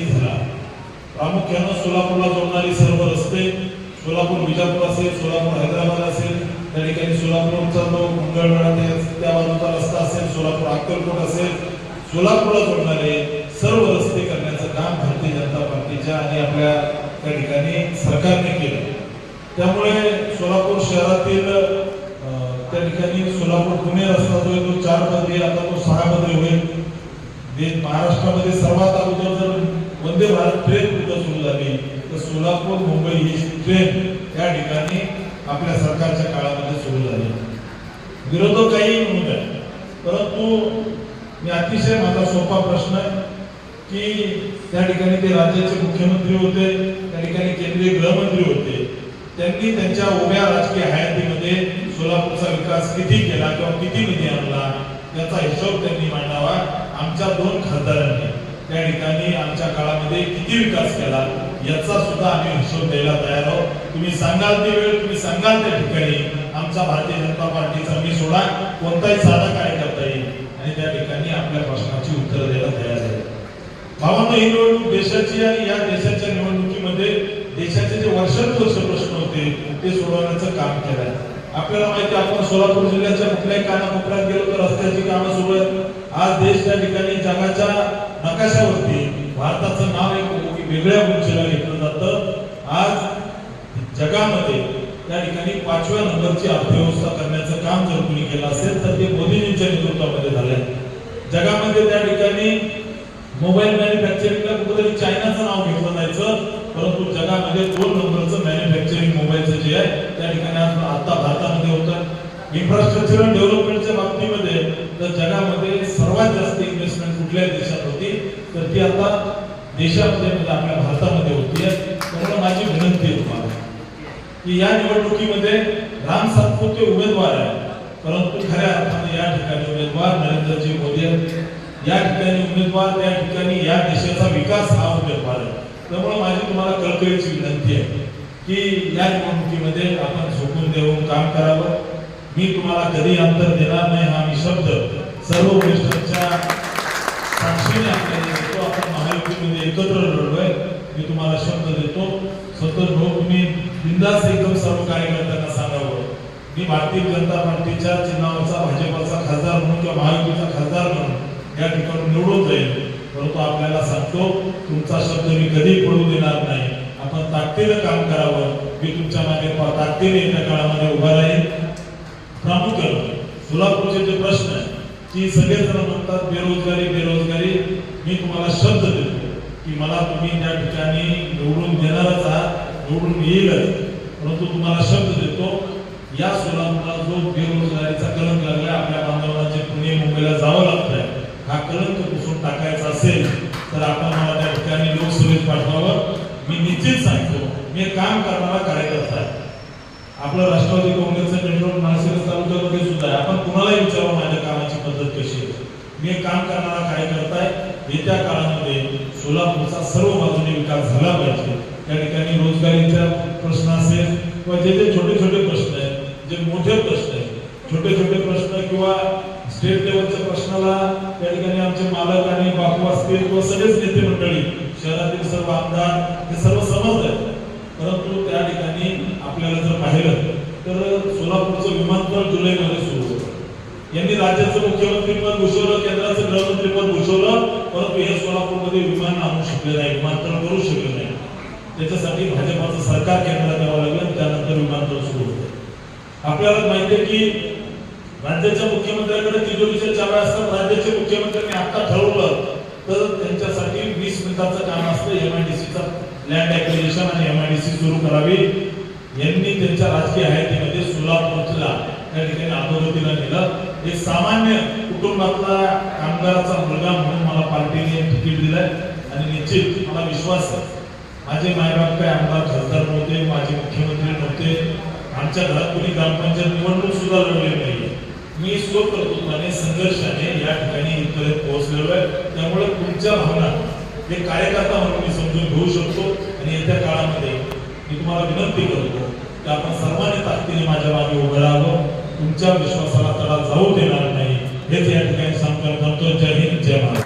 कधी झाला. प्रामुख्यानं सोलापूरला जोडणारी सर्व रस्ते सोलापूर विजापूर असेल सोलापूर हैदराबाद असेल त्या ठिकाणी सोलापूरचा जो मंगळवेळा त्या बाजूचा रस्ता असेल सोलापूर अक्कलकोट असेल सोलापूरला जोडणारे सर्व रस्ते करण्याचं काम भारतीय जनता पार्टीच्या आणि आपल्या त्या ठिकाणी सरकारने केलं. त्यामुळे सोलापूर शहरातील त्या ठिकाणी सोलापूर पुणे रस्ता जो आहे तो चार पदरी आता तो सहा पदरी होईल. महाराष्ट्रामध्ये सर्वात अगोदर जर वंदे भारत ट्रेन कुठं सुरू झाली. तर सोलापूर मुंबई ही ट्रेन त्या ठिकाणी आपल्या सरकारच्या काळामध्ये सुरू झाली. विरोधक काही म्हणून आहे परंतु मी अतिशय माझा सोपा प्रश्न आहे की त्या ठिकाणी ते राज्याचे मुख्यमंत्री होते त्या ठिकाणी केंद्रीय गृहमंत्री होते. त्यांनी त्यांच्या उभ्या राजकीय हयातीमध्ये सोलापूरचा विकास किती केला किंवा किती निधी आणला याचा हिशोब त्यांनी मांडावा आमच्या दोन खासदारांनी. त्या ठिकाणी आमच्या काळामध्ये किती विकास केला याचा सुद्धा आम्ही हिशोब द्यायला तयार आहोत. तुम्ही सांगाल ते वेळ तुम्ही सांगाल त्या ठिकाणी. आमचा भारतीय जनता पार्टीचा मी सोडा कोणताही साधा काय करता येईल. आणि त्या ठिकाणी आपल्या प्रश्नाची उत्तर द्यायला तयार आहे. भावांनो ही निवडणूक देशाची आणि या देशाच्या निवडणुकीमध्ये देशाचे जे वर्षानुवर्ष प्रश्न होते ते सोडवण्याचं काम केलं आहे आपल्याला माहिती आपण सोलापूर जिल्ह्याच्या कुठल्याही कानाकोपऱ्यात गेलो तर रस्त्याची कामं सुरू आहेत. आज देश त्या ठिकाणी जगाच्या नकाशावरती भारताचं नाव एक वेगळ्या उंचीला घेतलं जातं. आज जगामध्ये त्या ठिकाणी पाचव्या नंबरची अर्थव्यवस्था करण्याचं काम जर कुणी केलं असेल तर ते मोदीजींच्या नेतृत्वामध्ये झालंय. जगामध्ये त्या ठिकाणी मोबाईल मॅन्युफॅक्चरिंगला कुठेतरी चायनाचं नाव घेतलं जायचं परंतु जगामध्ये दोन नंबरचं मॅन्युफॅक्चरिंग मोबाईलचं जे आहे त्या ठिकाणी आज आता भारत इन्फ्रास्ट्रक्चर डेव्हलपमेंटच्या बाबतीमध्ये तर जगामध्ये सर्वात जास्त इन्व्हेस्टमेंट कुठल्या देशात होती? तर ती आता देशामध्ये म्हणजे आपल्या भारतामध्ये होती. त्यामुळे माझी विनंती आहे तुम्हाला की या निवडणुकीमध्ये राम सातपुते उमेदवार आहे परंतु खऱ्या अर्थाने या ठिकाणी उमेदवार नरेंद्रजी मोदी आहेत. या ठिकाणी उमेदवार त्या ठिकाणी या देशाचा विकास हा उमेदवार आहे. त्यामुळे माझी तुम्हाला कळकळीची विनंती आहे की या निवडणुकीमध्ये आपण झोकून देऊन काम करावं. मी तुम्हाला कधी अंतर देणार नाही हा मी शब्द सर्व वरिष्ठांच्या साक्षीने आपल्याला देतो. आपण महायुतीमध्ये एकत्र लढलोय. मी तुम्हाला शब्द देतो. सतत लोक तुम्ही बिंदास एकदम सर्व कार्यकर्त्यांना सांगावं. मी भारतीय जनता पार्टीच्या चिन्हावरचा भाजपाचा खासदार म्हणून किंवा महायुतीचा खासदार म्हणून या ठिकाणी निवडून जाईल. परंतु आपल्याला सांगतो तुमचा शब्द मी कधी पडू देणार नाही. आपण ताकदीनं काम करावं. मी तुमच्या मागे ताकदीने येत्या काळामध्ये उभा राहील प्रामुख्यानं सोलापूरचे जे प्रश्न आहे की सगळेजण म्हणतात बेरोजगारी बेरोजगारी. मी तुम्हाला शब्द देतो की मला तुम्ही त्या ठिकाणी निवडून देणारच आहात निवडून येईलच. परंतु तुम्हाला शब्द देतो या सोलापूरला जो बेरोजगारीचा कलंक लागला आपल्या बांधवांना पुणे मुंबईला जावं लागतंय हा कलंक पुसून टाकायचा असेल तर आपण मला त्या ठिकाणी लोकसभेत पाठवावं. मी निश्चित सांगतो मी एक काम करणारा कार्यकर्ता आहे. आपलं राष्ट्रवादी काँग्रेसचं नेटवर्क माळशिरस तालुक्यामध्ये सुद्धा आहे. आपण कुणालाही विचारू माझ्या कामाची पद्धत कशी आहे? मी काम करणारा काय करताय येत्या काळामध्ये सोलापूरचा सर्व बाजूने विकास झाला पाहिजे. त्या ठिकाणी रोजगारीचा प्रश्न असेल किंवा जे जे छोटे छोटे प्रश्न आहेत जे मोठे प्रश्न आहेत छोटे छोटे प्रश्न किंवा स्टेट लेवलच्या प्रश्नाला त्या ठिकाणी आमचे मालक आणि बापू असतील किंवा सगळेच नेते मंडळी शहरातील सर्व आमदार हे सर्व समज आहेत परंतु त्या ठिकाणी आपल्याला जर पाहिलं तर सोलापूरचं विमानतळ जुलैमध्ये सुरू होतं. यांनी राज्याचं मुख्यमंत्रीपद भूषवलं केंद्राचं गृहमंत्रीपद भूषवलं परंतु हे सोलापूरमध्ये विमान आणू शकले नाही विमानतळ करू शकले नाही. त्याच्यासाठी भाजपाचं सरकार केंद्रात यावं लागलं त्यानंतर विमानतळ सुरू होतं. आपल्याला माहिती आहे की राज्याच्या मुख्यमंत्र्यांकडे तिजोरीच्या चाव्या असतात राज्याचे मुख्यमंत्र्यांनी आता ठरवलं तर त्यांच्यासाठी वीस मिनिटाचं काम असतं. एमआयडीसीचा लँड ऍक्विजिशन आणि एमआयडीसी सुरू करावी. यांनी त्यांच्या राजकीय हयातीमध्ये सोलापूरला त्या ठिकाणी अधोगतीला नेलं. एक सामान्य कुटुंबातला कामगाराचा मुलगा म्हणून मला पार्टीने तिकीट दिलंय. आणि निश्चित मला विश्वास आहे. माझे मायबाप काय आमदार खासदार नव्हते माझे मुख्यमंत्री नव्हते. आमच्या घरात कोणी ग्रामपंचायत निवडणूक सुद्धा लढले नाही मी स्वकर्तृत्वाने संघर्षाने या ठिकाणी इथपर्यंत पोहोचलेलो आहे. त्यामुळे तुमच्या भावना हे कार्यकर्ता म्हणून मी समजून घेऊ शकतो. आणि येत्या काळामध्ये मी तुम्हाला विनंती करतो की आपण सर्वांनी ताकदीने माझ्या मागे उभं राहावं. तुमच्या विश्वासाला तडा जाऊ देणार नाही. हेच या ठिकाणी सांगतो जय हिंद जय महाराज